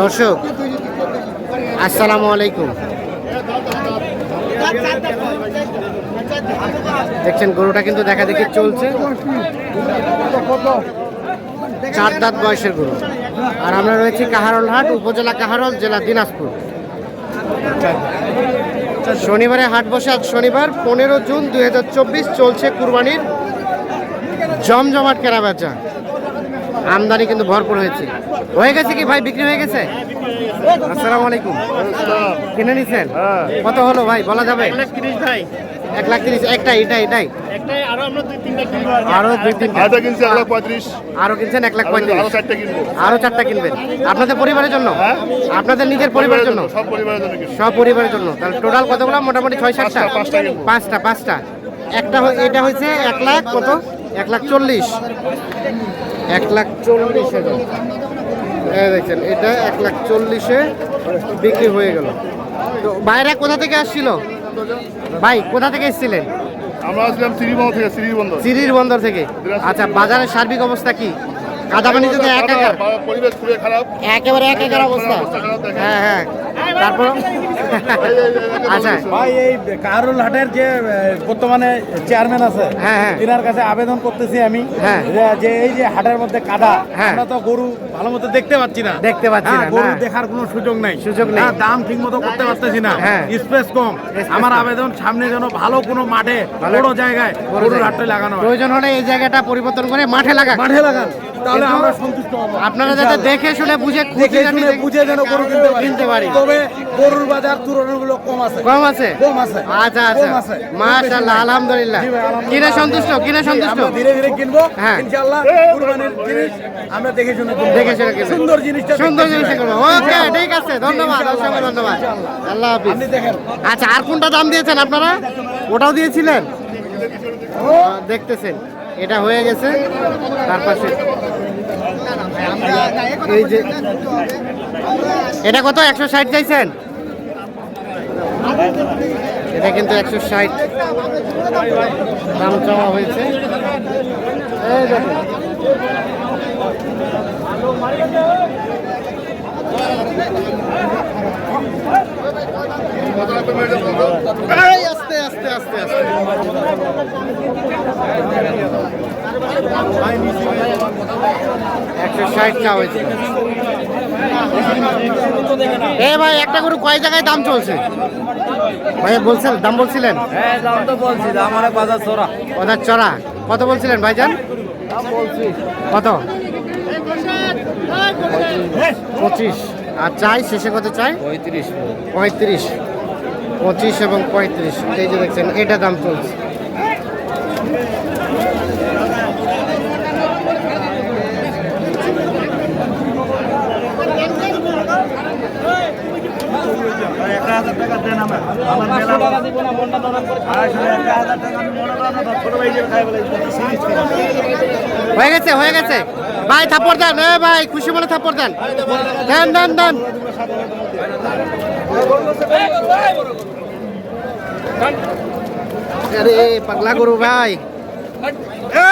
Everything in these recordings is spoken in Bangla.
দর্শক, আসসালামু আলাইকুম। দেখছেন, গরুটা কিন্তু দেখা দেখি চলছে। চার দাঁত বয়সের গরু। আর আমরা রয়েছি কাহারল হাট উপজেলা কাহারল, জেলা দিনাজপুর। শনিবারে হাট বসে আজ শনিবার, পনেরো জুন দুই হাজার চব্বিশ চলছে কুরবানির জমজমাট কেনা বেচা আমদানি কিন্তু ভরপুর হয়েছে। হয়ে গেছে কি ভাই? বিক্রি হয়ে গেছে? আসসালামু আলাইকুম। কিনে নিছেন। কত হলো ভাই? বলা যাবে? ভাই। এক লাখ তিরিশ। একটাই এটাই এটাই। একটাই আরও আমরা দুই তিনটা কিনবো আর আরও দুই তিনটা। আটা কিনছি এক লাখ পঁয়ত্রিশ। আরও কিনছেন এক লাখ আরও পঁয়ত্রিশ। চারটে কিনবো। আরও চারটা কিনবেন। আপনাদের পরিবারের জন্য? হ্যাঁ? আপনাদের নিজের পরিবারের জন্য? সব পরিবারের জন্য সব পরিবারের জন্য। তাহলে টোটাল কতগুলো? মোটামুটি ছয় সাতটা। পাঁচটা, পাঁচটা পাঁচটা পাঁচটা। একটা এটা হয়েছে এক লাখ কত? এক লাখ চল্লিশ। এক লাখ চল্লিশ হাজার। এই দেখছেন এটা এক লাখ চল্লিশে বিক্রি হয়ে গেল। তো বাইরে কোথা থেকে আসছিল? ভাই কোথা থেকে এসেছিলেন? আমরা আসলাম শ্রীবন্ধ থেকে থেকে। আচ্ছা বাজারের সার্বিক অবস্থা কি? কাদাপানি যদি এক একার পরিবেশ খুবই খারাপ। একেবারে এক একার অবস্থা। হ্যাঁ হ্যাঁ। তারপর? আচ্ছা ভাই এই কারুল হাটের যে বর্তমানে চেয়ারম্যান আছে হ্যাঁ, হ্যাঁ। তিনার কাছে আবেদন করতেছি আমি হ্যাঁ। যে- এই যে হাটের মধ্যে কাদা। আমরা তো গরু ভালো মতো দেখতে পাচ্ছি না। দেখতে পাচ্ছি হ্যাঁ, না, গরু দেখার কোনো সুযোগ নাই। সুযোগ নেই। দাম ঠিক মতো করতে পারতেছি না। হ্যাঁ। স্পেস কম। আমার আবেদন সামনে যেন ভালো কোনো মাঠে বড় জায়গায় গরুর হাটটা লাগানো প্রয়োজন হলে এই জায়গাটা পরিবর্তন করে মাঠে লাগা মাঠে লাগান। তাহলে আমরা সন্তুষ্ট হব। আপনারা যাতে দেখে শুনে বুঝে দেখে শুনে বুঝে যেন গরু কিনতে পারি। কিনতে পারি। তবে গরুর বাজার তুলনাগুলো কম আছে। কম আছে? কম আছে। আচ্ছা আচ্ছা। মাশাআল্লাহ আলহামদুলিল্লাহ। কিনে সন্তুষ্ট কিনে সন্তুষ্ট। আমরা ধীরে ধীরে কিনবো। হ্যাঁ। ইনশাআল্লাহ কুরবানির জিনিস আমরা দেখে শুনে কিনবো। সুন্দর জিনিসটা সুন্দর ওকে ঠিক আছে ধন্যবাদ অসংখ্য ধন্যবাদ। আল্লাহ হাফিজ। আচ্ছা আর কোনটা দাম দিয়েছেন আপনারা? ওটাও দিয়েছিলেন? দেখতেছেন। এটা হয়ে গেছে। তার পাশে। এই যে এটা কত? একশো ষাট চাইছেন? এটা কিন্তু একশো ষাট। দাম চাওয়া হয়েছে। এই দেখুন। এই আস্তে আস্তে আস্তে আস্তে। একশো ষাট চা হয়েছে। এ ভাই একটা গরু কয় জায়গায় দাম চলছে? ভাই বলছেন দাম বলছিলেন? হ্যাঁ দাম তো বলছি আমার বাজার ওনার চড়া। কত বলছিলেন ভাইজান? কত? পঁচিশ। আর চাই শেষে কত চাই? পঁয়ত্রিশ। পঁয়ত্রিশ। পঁচিশ এবং পঁয়ত্রিশ। এই যে দেখছেন এটা দাম চলছে। হয়ে গেছে হয়ে গেছে। ভাই, থাপ্পড় দেন। এ ভাই, খুশি বলে থাপ্পড় দেন। দেন দেন দেন। আরে, পাগলা গরু ভাই। এই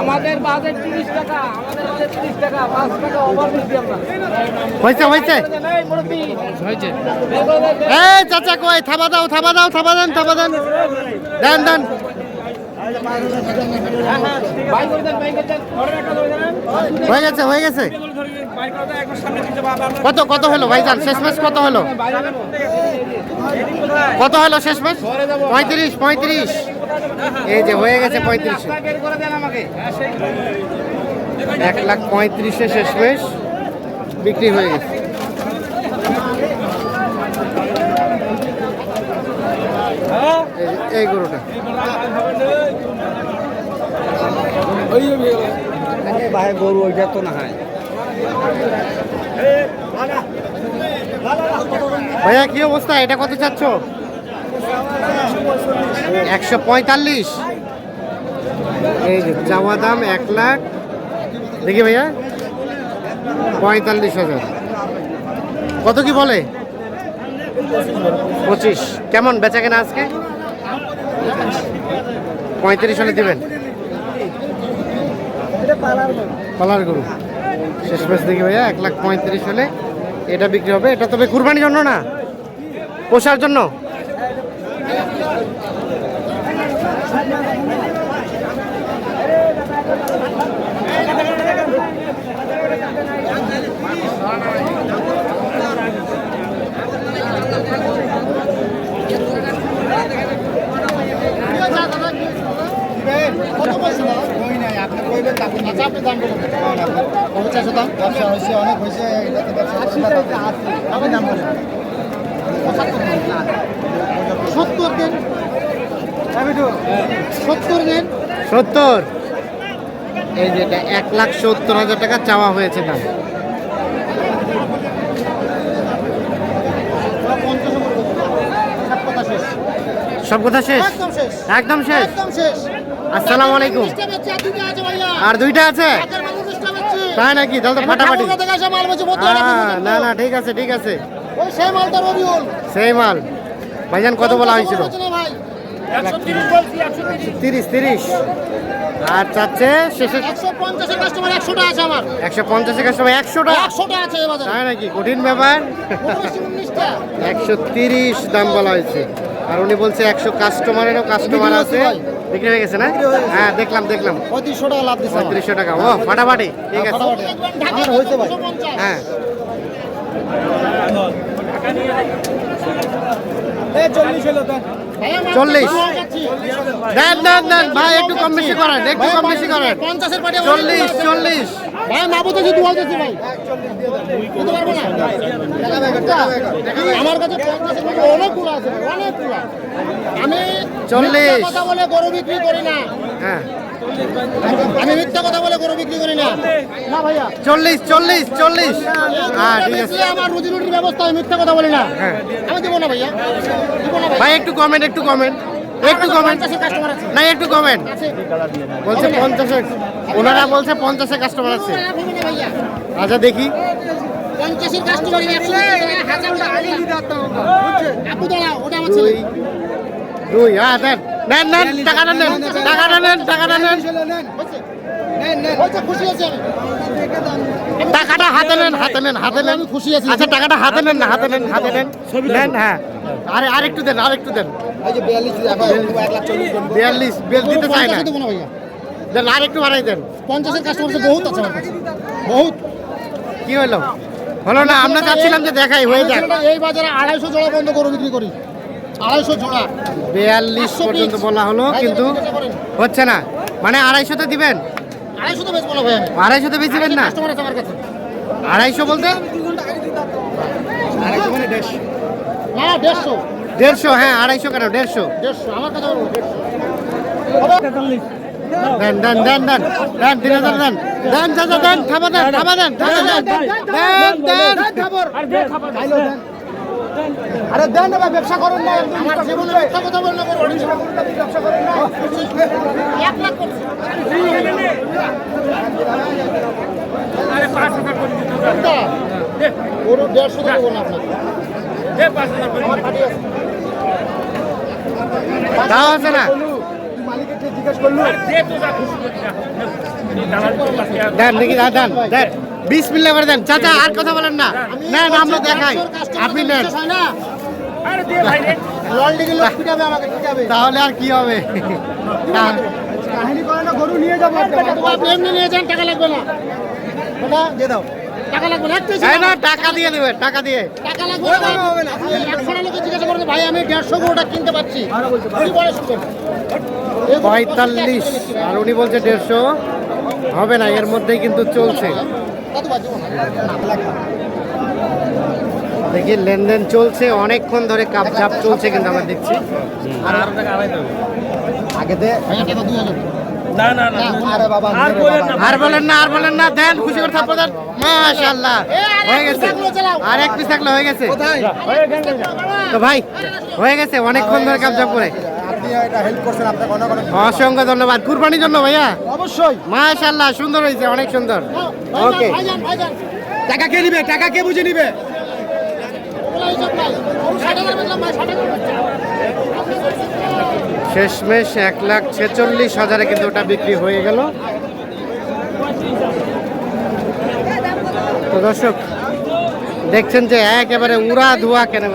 আমাদের বাজেট তিরিশ টাকা আমাদের বাজেট তিরিশ টাকা পাঁচ টাকা ওভার আমরা। হয়েছে হয়েছে। এই মুরব্বি হয়েছে। এই চাচা কই? থাবা দাও থাবা দাও থাবা দেন থাবা দেন। দেন দেন। বাই করে দেন বাই করে দেন। হয়ে গেছে হয়ে গেছে। কত কত হলো ভাইজান? শেষ ম্যাচ কত হলো? কত হলো শেষ ম্যাচ? পঁয়ত্রিশ পঁয়ত্রিশ। এই যে হয়ে গেছে পঁয়ত্রিশ। এক লাখ পঁয়ত্রিশে শেষ বিক্রি হয়ে গেছে। এই গরুটা। ভাই গরু ওইটা তো না হয় ভাইয়া, কি অবস্থা? এটা কত চাচ্ছ? একশো পঁয়তাল্লিশ। এই যে চাওয়া দাম এক লাখ। দেখি ভাইয়া। পঁয়তাল্লিশ হাজার। কত কি বলে? পঁচিশ। কেমন বেচা কেনা আজকে? পঁয়ত্রিশ হলে দেবেন। পালার গরু। শেষ মেশ দেখি ভাইয়া, এক লাখ পঁয়ত্রিশ হলে এটা বিক্রি হবে। এটা তবে কুরবানির জন্য না? পোষার জন্য꯫ সত্তর দেন। সত্তর দেন। সত্তর। এই যে এটা এক লাখ সত্তর হাজার টাকা চাওয়া হয়েছে দাম। সব কথা শেষ? একদম শেষ। একদম শেষ? আসসালামু আলাইকুম। আর দুইটা আছে? তাই নাকি? তাহলে তো ফাটাফাটি। না? না ঠিক আছে ঠিক আছে। সেই মালটা রবিউল। সেই মাল। ভাইজান কত বলা হয়েছিল? ভাই। তিরিশ তিরিশ। আর চাচ্ছে শেষে 150 এর কাস্টমার 100 টা আছে আমার। একশো পঞ্চাশ একার সময় একশোটা আছে তাই নাকি? কঠিন ব্যাপার। একশো তিরিশ দাম বলা হয়েছে। আর উনি বলছে একশো কাস্টমারেরও কাস্টমার আছে। বিক্রি হয়ে গেছে না? হ্যাঁ দেখলাম দেখলাম। 3500 টাকা লাভ দিচ্ছে পঁয়ত্রিশশো টাকা। ও ফাটাফাটি। ঠিক আছে। আমার হয়েছে ভাই। হ্যাঁ। চল্লিশ। দেন দেন দেন। ভাই একটু কম বেশি করেন একটু কম বেশি করেন। 50 এর পাটিয়া চল্লিশ চল্লিশ। ভাই নাবো তো যদি বলতেছি ভাই। পারব না আমার কাছে 50 এর মধ্যে অনেকগুলো আছে অনেকগুলো আমি চল্লিশ। কথা বলে গরু বিক্রি করি না। হ্যাঁ। আমি মিথ্যা কথা বলে গরু বিক্রি করি না। না ভাইয়া। চল্লিশ চল্লিশ চল্লিশ। হ্যাঁ ঠিক আছে। আমার রুজি রুটির ব্যবস্থা আমি মিথ্যা কথা বলি না। হ্যাঁ। আমি দেবো না ভাইয়া। দেবো না ভাই একটু কমেন্ট একটু কমেন্ট একটু কমেন্ট কাস্টমার না একটু কমেন্ট বলছে পঞ্চাশে ওনারা বলছে পঞ্চাশে কাস্টমার আছে। আচ্ছা দেখি। পঞ্চাশের কাস্টমার দুই হ্যাঁ দেন। নেন নেন টাকাটা নেন টাকাটা নেন নেন হাতে নেন হাতে নেন হাতে নেন। খুশি আছি। আচ্ছা টাকাটা হাতে নেন না হাতে নেন হাতে নেন। নেন হ্যাঁ। আরে আরেকটু দেন আরেকটু দেন। বিয়াল্লিশ বেল দিতে চায় না। না দেন আরেকটু বাড়াই দেন। পঞ্চাশের কাস্টমার বহুত আছে আমার কাছে। বহুত। কি হলো? হলো না আমরা চাচ্ছিলাম যে দেখাই হয়ে যাক। এই বাজারে আড়াইশো জোড়া বন্ধ করে বিক্রি করি। আড়াইশো জোড়া। বিয়াল্লিশ পর্যন্ত বলা হলো কিন্তু হচ্ছে না। মানে আড়াইশোতে দিবেন? আড়াইশো না ভাই আড়াইশোতে না? আছে আমার কাছে। আড়াইশো বলতে? না দেড়শো। দেড়শো হ্যাঁ আড়াইশো কেন দেড়শো দেড়শো আমার দেড়শো দেন দেন দেন দেন দেন তিন হাজার দেন দেন চাচা দেন খাবার দেন খাবার দেন দেন দেন দেন দেন আরে দেন না ব্যবসা করুন না আমার জীবনে মিথ্যা কথা বলেন না ব্যবসা করুন না এক লাখ করছি কোনটা? ওর দেড়শো দেবো না আপনাকে তাও আছে না। দেন দেখি দেন দেন দেন। বিশ মিল্লা করে দেন। চাচা আর কথা বলেন না। নেন আমরা দেখাই। আপনি নেন। তাহলে আর কি হবে? কাহিনী করে না গরু নিয়ে যাব। আপনি এমনি নিয়ে যান টাকা লাগবে না। দাও। টাকা লাগবে না? টাকা দিয়ে দেবে টাকা দিয়ে। টাকা লাগবে না। একশো লোকে জিজ্ঞাসা করছে ভাই আমি দেড়শো গরুটা কিনতে পারছি। পঁয়তাল্লিশ আর উনি বলছে দেড়শো। হবে না এর মধ্যেই কিন্তু চলছে। দেখি লেনদেন চলছে অনেকক্ষণ ধরে কাপ ঝাপ চলছে কিন্তু আমরা দেখছি। আগে না না না আর বলেন না আর বলেন। না আর বলেন না দেন খুশি করে থাপ্পড় দেন। মাশাআল্লাহ হয়ে গেছে। আর এক পিস থাকলে হয়ে গেছে। তো ভাই হয়ে গেছে অনেকক্ষণ ধরে করে। দিয়ে এটা হেল্প করছেন আপনাকে অনেক অনেক অসংখ্য ধন্যবাদ। কুরবানির জন্য ভাইয়া? অবশ্যই। মাশাল্লাহ সুন্দর হয়েছে অনেক সুন্দর। ওকে টাকা কে নিবে? টাকা কে বুঝে নিবে? শেষমেশ এক লাখ ছেচল্লিশ হাজারে কিন্তু ওটা বিক্রি হয়ে গেল তো দর্শক, দেখছেন যে একেবারে উড়া ধোয়া কেনা।